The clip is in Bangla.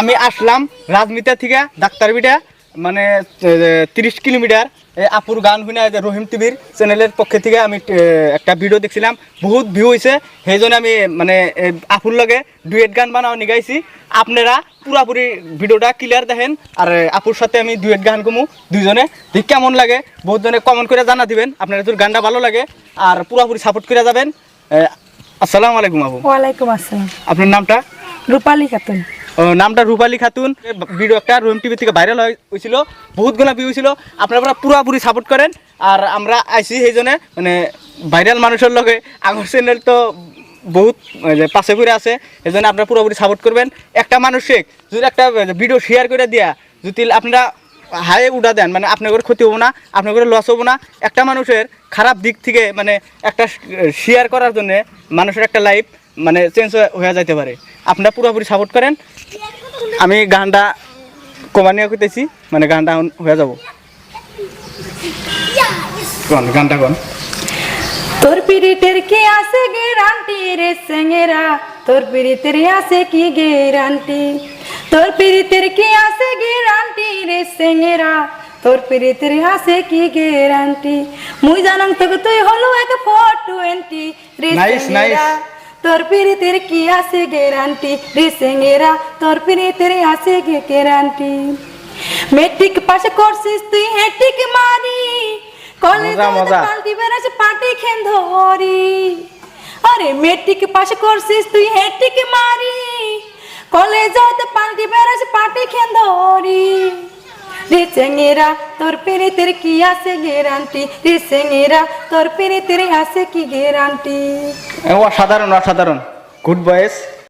আমি আসলাম রাজমিতা থেকে ডাক্তার বিটা মানে তিরিশ কিলোমিটার আপুর গান শুনে যে রহিম টিভির চ্যানেলের পক্ষ থেকে আমি একটা ভিডিও দেখছিলাম। বহুত ভিউ হয়েছে সেই জন্য আমি মানে আপুর লগে ডুয়েট গান বানাও নিগাইছি আপনারা পুরাপুরি ভিডিওটা ক্লিয়ার দেখেন আর আপুর সাথে আমি ডুয়েট গান কমু দুইজনে। দেখি কেমন লাগে বহুত জনে কমেন্ট করে জানা দিবেন আপনারা যদি গানটা ভালো লাগে আর পুরাপুরি সাপোর্ট করে যাবেন। আসসালামু আলাইকুম আপু। ওয়ালাইকুম আসসালাম। আপনার নামটা? রূপালী খাতুন। নামটা রূপালী খাতুন। ভিডিও একটা রুম টিভি থেকে ভাইরাল হয়েছিল। বহুত গুণা ভিউ হয়েছিল। আপনারা পুরাপুরি সাপোর্ট করেন। আর আমরা আইসি সেই জন্য মানে ভাইরাল মানুষের লগে। আমার চ্যানেল তো বহুত পাশে করে আছে। এই জন্য আপনারা পুরোপুরি সাপোর্ট করবেন। একটা মানুষে যদি একটা ভিডিও শেয়ার করে দেয়া, যদি আপনারা হাই উড়া দেন মানে আপনার করে ক্ষতি হব না, আপনার করে লস হব না, একটা মানুষের খারাপ দিক থেকে মানে একটা শেয়ার করার জন্য মানুষের একটা লাইফ মানে চেঞ্জ হয়ে যাইতে পারে। আপনারা পুরোপুরি সাপোর্ট করেন। আমি গানটা কমানিয়া করতেছি মানে গানটা হয়ে যাব। কোন গানটা কোন? তোর পিরিতের কি আছে গ্যারান্টি রে সেঙ্গেরা তোর পিরিতের আছে কি গ্যারান্টি তোর পিরিতের কি আছে গ্যারান্টি রে সেঙ্গেরা তোর পিরিতের আছে কি গ্যারান্টি মুই জানাম তোকে তুই হলো এক ফোর টোয়েন্টি রে Nice, সেঙ্গেরা তোর পিরিতের কি আছে গ্যারান্টি রে সেঙ্গেরা তোর পিরিতের আছে কি গ্যারান্টি মেট্রিক পাস করছিস তুই হেটিক মারি। কলেজ। পাল্টি বেড়াস পাটি খেন ধরি। আরে মেট্রিক পাস করছিস তুই হেটিক মারি। কলেজ পাল্টি বেড়াস পাটি খেন ধরি। রে চেঙ্গেরা তোর পিরিতের কি আছে গ্যারান্টি রে চেঙ্গেরা তোর পিরিতের আছে কি গ্যারান্টি অসাধারণ অসাধারণ গুড বয়েস